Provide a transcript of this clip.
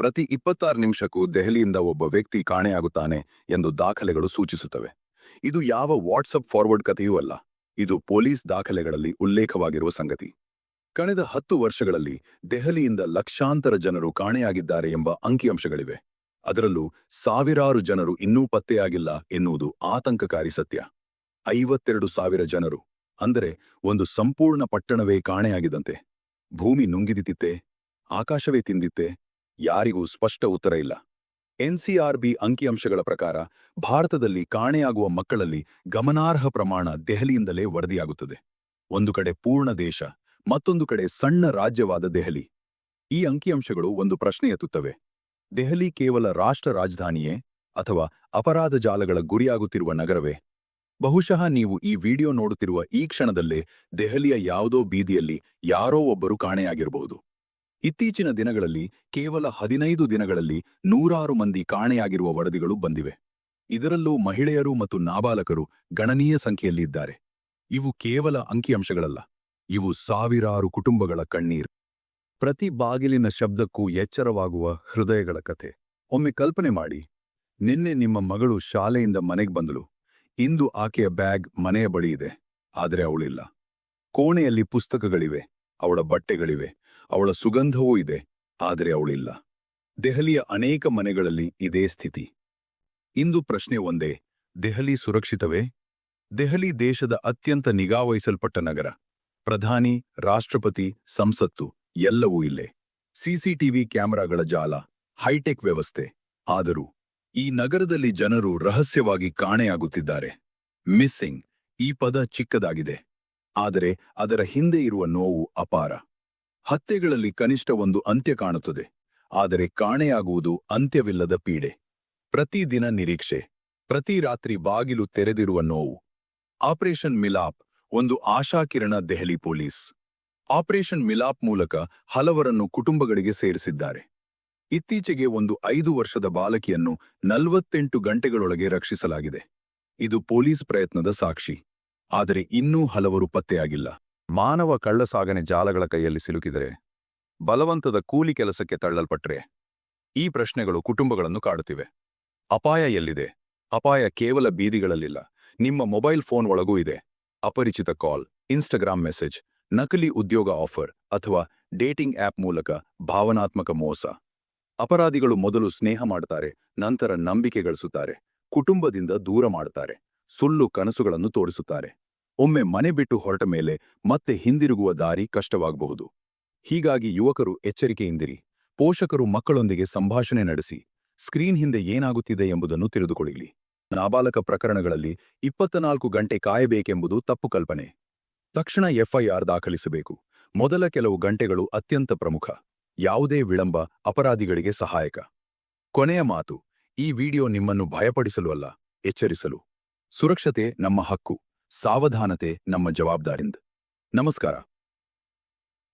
ಪ್ರತಿ ಇಪ್ಪತ್ತಾರು ನಿಮಿಷಕ್ಕೂ ದೆಹಲಿಯಿಂದ ಒಬ್ಬ ವ್ಯಕ್ತಿ ಕಾಣೆಯಾಗುತ್ತಾನೆ ಎಂದು ದಾಖಲೆಗಳು ಸೂಚಿಸುತ್ತವೆ. ಇದು ಯಾವ ವಾಟ್ಸಪ್ ಫಾರ್ವರ್ಡ್ ಕಥೆಯೂ ಅಲ್ಲ. ಇದು ಪೊಲೀಸ್ ದಾಖಲೆಗಳಲ್ಲಿ ಉಲ್ಲೇಖವಾಗಿರುವ ಸಂಗತಿ. ಕಳೆದ ಹತ್ತು ವರ್ಷಗಳಲ್ಲಿ ದೆಹಲಿಯಿಂದ ಲಕ್ಷಾಂತರ ಜನರು ಕಾಣೆಯಾಗಿದ್ದಾರೆ ಎಂಬ ಅಂಕಿಅಂಶಗಳಿವೆ. ಅದರಲ್ಲೂ ಸಾವಿರಾರು ಜನರು ಇನ್ನೂ ಪತ್ತೆಯಾಗಿಲ್ಲ ಎನ್ನುವುದು ಆತಂಕಕಾರಿ ಸತ್ಯ. ಐವತ್ತೆರಡು ಸಾವಿರ ಜನರು, ಅಂದರೆ ಒಂದು ಸಂಪೂರ್ಣ ಪಟ್ಟಣವೇ ಕಾಣೆಯಾಗಿದಂತೆ ಭೂಮಿ ನುಂಗಿದಿತ್ತಿತ್ತೆ ಆಕಾಶವೇ ತಿಂದಿತ್ತೆ ಯಾರಿಗೂ ಸ್ಪಷ್ಟ ಉತ್ತರ ಇಲ್ಲ. ಎನ್ಸಿಆರ್ಬಿ ಅಂಕಿಅಂಶಗಳ ಪ್ರಕಾರ, ಭಾರತದಲ್ಲಿ ಕಾಣೆಯಾಗುವ ಮಕ್ಕಳಲ್ಲಿ ಗಮನಾರ್ಹ ಪ್ರಮಾಣ ದೆಹಲಿಯಿಂದಲೇ ವರದಿಯಾಗುತ್ತದೆ. ಒಂದು ಕಡೆ ಪೂರ್ಣ ದೇಶ, ಮತ್ತೊಂದು ಕಡೆ ಸಣ್ಣ ರಾಜ್ಯವಾದ ದೆಹಲಿ. ಈ ಅಂಕಿಅಂಶಗಳು ಒಂದು ಪ್ರಶ್ನೆ ಎತ್ತುತ್ತವೆ. ದೆಹಲಿ ಕೇವಲ ರಾಷ್ಟ್ರ ರಾಜಧಾನಿಯೇ ಅಥವಾ ಅಪರಾಧ ಜಾಲಗಳ ಗುರಿಯಾಗುತ್ತಿರುವ ನಗರವೇ? ಬಹುಶಃ ನೀವು ಈ ವಿಡಿಯೋ ನೋಡುತ್ತಿರುವ ಈ ಕ್ಷಣದಲ್ಲೇ ದೆಹಲಿಯ ಯಾವುದೋ ಬೀದಿಯಲ್ಲಿ ಯಾರೋ ಒಬ್ಬರು ಕಾಣೆಯಾಗಿರಬಹುದು. ಇತ್ತೀಚಿನ ದಿನಗಳಲ್ಲಿ ಕೇವಲ ಹದಿನೈದು ದಿನಗಳಲ್ಲಿ ನೂರಾರು ಮಂದಿ ಕಾಣೆಯಾಗಿರುವ ವರದಿಗಳು ಬಂದಿವೆ. ಇದರಲ್ಲೂ ಮಹಿಳೆಯರು ಮತ್ತು ನಾಬಾಲಕರು ಗಣನೀಯ ಸಂಖ್ಯೆಯಲ್ಲಿ ಇದ್ದಾರೆ ಇವು ಕೇವಲ ಅಂಕಿಅಂಶಗಳಲ್ಲ, ಇವು ಸಾವಿರಾರು ಕುಟುಂಬಗಳ ಕಣ್ಣೀರು. ಪ್ರತಿ ಬಾಗಿಲಿನ ಶಬ್ದಕ್ಕೂ ಎಚ್ಚರವಾಗುವ ಹೃದಯಗಳ ಕಥೆ. ಒಮ್ಮೆ ಕಲ್ಪನೆ ಮಾಡಿ, ನಿನ್ನೆ ನಿಮ್ಮ ಮಗಳು ಶಾಲೆಯಿಂದ ಮನೆಗೆ ಬಂದಳು. ಇಂದು ಆಕೆಯ ಬ್ಯಾಗ್ ಮನೆಯ ಬಳಿ ಇದೆ, ಆದರೆ ಅವಳಿಲ್ಲ. ಕೋಣೆಯಲ್ಲಿ ಪುಸ್ತಕಗಳಿವೆ, ಅವಳ ಬಟ್ಟೆಗಳಿವೆ ಅವಳ ಸುಗಂಧವೂ ಇದೆ, ಆದರೆ ಅವಳಿಲ್ಲ. ದೆಹಲಿಯ ಅನೇಕ ಮನೆಗಳಲ್ಲಿ ಇದೇ ಸ್ಥಿತಿ. ಇಂದು ಪ್ರಶ್ನೆ ಒಂದೇ, ದೆಹಲಿ ಸುರಕ್ಷಿತವೇ? ದೆಹಲಿ ದೇಶದ ಅತ್ಯಂತ ನಿಗಾವಹಿಸಲ್ಪಟ್ಟ ನಗರ. ಪ್ರಧಾನಿ, ರಾಷ್ಟ್ರಪತಿ, ಸಂಸತ್ತು, ಎಲ್ಲವೂ ಇಲ್ಲೇ. ಸಿಸಿಟಿವಿ ಕ್ಯಾಮೆರಾಗಳ ಜಾಲ, ಹೈಟೆಕ್ ವ್ಯವಸ್ಥೆ. ಆದರೂ, ಈ ನಗರದಲ್ಲಿ ಜನರು ರಹಸ್ಯವಾಗಿ ಕಾಣೆಯಾಗುತ್ತಿದ್ದಾರೆ. ಮಿಸ್ಸಿಂಗ್, ಈ ಪದ ಚಿಕ್ಕದಾಗಿದೆ. ಆದರೆ ಅದರ ಹಿಂದೆ ಇರುವ ನೋವು ಅಪಾರ. ಹತ್ಯೆಗಳಲ್ಲಿ ಕನಿಷ್ಠ ಒಂದು ಅಂತ್ಯ ಕಾಣುತ್ತದೆ, ಆದರೆ ಕಾಣೆಯಾಗುವುದು ಅಂತ್ಯವಿಲ್ಲದ ಪೀಡೆ. ಪ್ರತಿದಿನ ನಿರೀಕ್ಷೆ, ಪ್ರತಿ ರಾತ್ರಿ ಬಾಗಿಲು ತೆರೆದಿರುವ ನೋವು. ಆಪರೇಷನ್ ಮಿಲಾಪ್, ಒಂದು ಆಶಾಕಿರಣ ದೆಹಲಿ ಪೊಲೀಸ್. ಆಪರೇಷನ್ ಮಿಲಾಪ್ ಮೂಲಕ ಹಲವರನ್ನು ಕುಟುಂಬಗಳಿಗೆ ಸೇರಿಸಿದ್ದಾರೆ. ಇತ್ತೀಚೆಗೆ ಒಂದು ಐದು ವರ್ಷದ ಬಾಲಕಿಯನ್ನು ನಲವತ್ತೆಂಟು ಗಂಟೆಗಳೊಳಗೆ ರಕ್ಷಿಸಲಾಗಿದೆ. ಇದು ಪೊಲೀಸ್ ಪ್ರಯತ್ನದ ಸಾಕ್ಷಿ, ಆದರೆ ಇನ್ನೂ ಹಲವರು ಪತ್ತೆಯಾಗಿಲ್ಲ. ಮಾನವ ಕಳ್ಳಸಾಗಣೆ ಜಾಲಗಳ ಕೈಯಲ್ಲಿ ಸಿಲುಕಿದರೆ ಬಲವಂತದ ಕೂಲಿ ಕೆಲಸಕ್ಕೆ ತಳ್ಳಲ್ಪಟ್ರೆ ಈ ಪ್ರಶ್ನೆಗಳು ಕುಟುಂಬಗಳನ್ನು ಕಾಡುತ್ತಿವೆ. ಅಪಾಯ ಎಲ್ಲಿದೆ? ಅಪಾಯ ಕೇವಲ ಬೀದಿಗಳಲ್ಲಿಲ್ಲ. ನಿಮ್ಮ ಮೊಬೈಲ್ ಫೋನ್ ಒಳಗೂ ಇದೆ. ಅಪರಿಚಿತ ಕಾಲ್, ಇನ್ಸ್ಟಾಗ್ರಾಮ್ ಮೆಸೇಜ್, ನಕಲಿ ಉದ್ಯೋಗ ಆಫರ್ ಅಥವಾ ಡೇಟಿಂಗ್ ಆಪ್ ಮೂಲಕ ಭಾವನಾತ್ಮಕ ಮೋಸ. ಅಪರಾಧಿಗಳು ಮೊದಲು ಸ್ನೇಹ ಮಾಡುತ್ತಾರೆ ನಂತರ ನಂಬಿಕೆ ಗಳಿಸುತ್ತಾರೆ, ಕುಟುಂಬದಿಂದ ದೂರ ಮಾಡುತ್ತಾರೆ ಸುಳ್ಳು ಕನಸುಗಳನ್ನು ತೋರಿಸುತ್ತಾರೆ. ಒಮ್ಮೆ ಮನೆ ಬಿಟ್ಟು ಹೊರಟ ಮೇಲೆ ಮತ್ತೆ ಹಿಂದಿರುಗುವ ದಾರಿ ಕಷ್ಟವಾಗಬಹುದು. ಹೀಗಾಗಿ ಯುವಕರು ಎಚ್ಚರಿಕೆಯಿಂದಿರಿ. ಪೋಷಕರು ಮಕ್ಕಳೊಂದಿಗೆ ಸಂಭಾಷಣೆ ನಡೆಸಿ. ಸ್ಕ್ರೀನ್ ಹಿಂದೆ ಏನಾಗುತ್ತಿದೆ ಎಂಬುದನ್ನು ತಿಳಿದುಕೊಳ್ಳಿ ನಾಬಾಲಕ ಪ್ರಕರಣಗಳಲ್ಲಿ ಇಪ್ಪತ್ತನಾಲ್ಕು ಗಂಟೆ ಕಾಯಬೇಕೆಂಬುದು ತಪ್ಪು ಕಲ್ಪನೆ. ತಕ್ಷಣ ಎಫ್ಐಆರ್ ದಾಖಲಿಸಬೇಕು. ಮೊದಲ ಕೆಲವು ಗಂಟೆಗಳು ಅತ್ಯಂತ ಪ್ರಮುಖ. ಯಾವುದೇ ವಿಳಂಬ, ಅಪರಾಧಿಗಳಿಗೆ ಸಹಾಯಕ. ಕೊನೆಯ ಮಾತು. ಈ ವಿಡಿಯೋ ನಿಮ್ಮನ್ನು ಭಯಪಡಿಸಲು ಅಲ್ಲ, ಎಚ್ಚರಿಸಲು. ಸುರಕ್ಷತೆ ನಮ್ಮ ಹಕ್ಕು. ಸಾವಧಾನತೆ ನಮ್ಮ ಜವಾಬ್ದಾರಿಂದ. ನಮಸ್ಕಾರ.